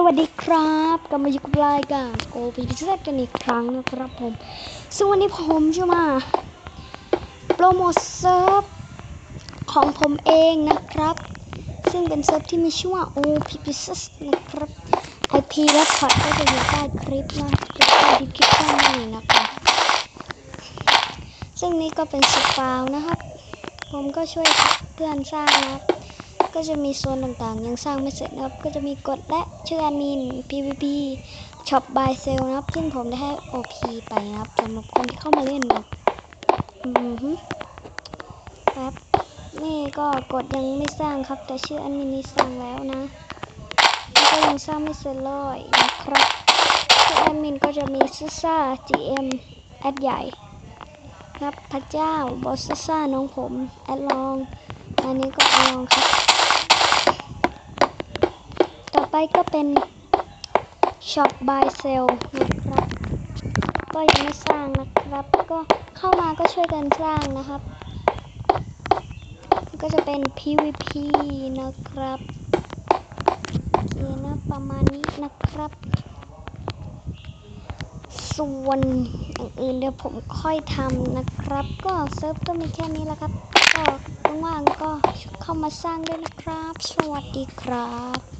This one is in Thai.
สวัสดีครับกลับมาอยู่กับรายการโอพีพิเศษกันอีกครั้งนะครับผมซึ่งวันนี้ผมจะมาโปรโมทเซิร์ฟของผมเองนะครับ ซึ่งเป็นเซิร์ฟที่มีชื่อว่า OP p i c e s นะครับ IP และพอร์ตก็จะอยู่ใต้คลิปนะอยู่ใต้ดีคลิปข้างนี้นะครับ ซึ่งนี่ก็เป็นสปาวนะครับ ผมก็ช่วยเพื่อนสร้างนะครับ ก็จะมีโซนต่างๆ ยังสร้างไม่เสร็จนะครับ ก็จะมีกฎและชื่อแอดมิน PVP Shop by Sale นะครับ ซึ่งผมได้ให้ OP ไปนะครับสำหรับคนที่เข้ามาเล่นนะครับอือฮึครับ นี่ก็กฎยังไม่สร้างครับ แต่ชื่อแอดมินนี่สร้างแล้วนะแล้วก็ยังสร้างไม่เสร็จเลยนะครับชื่อแอดมินก็จะมีซูซ่า GM แอดใหญ่ครับพระเจ้าบอสซ่าน้องผม แอดลอง อันนี้ก็แอดลองครับ ก็เป็น Shop by Sale นะครับ ก็ยังไม่สร้างนะครับ ก็เข้ามาก็ช่วยกันสร้างนะครับ ก็จะเป็น PVP นะครับโอเคนะประมาณนี้นะครับ ส่วนอย่างอื่นเดี๋ยวผมค่อยทำนะครับ ก็เซิร์ฟก็มีแค่นี้แหละครับ ก็ว่างๆก็เข้ามาสร้างด้วยนะครับ สวัสดีครับ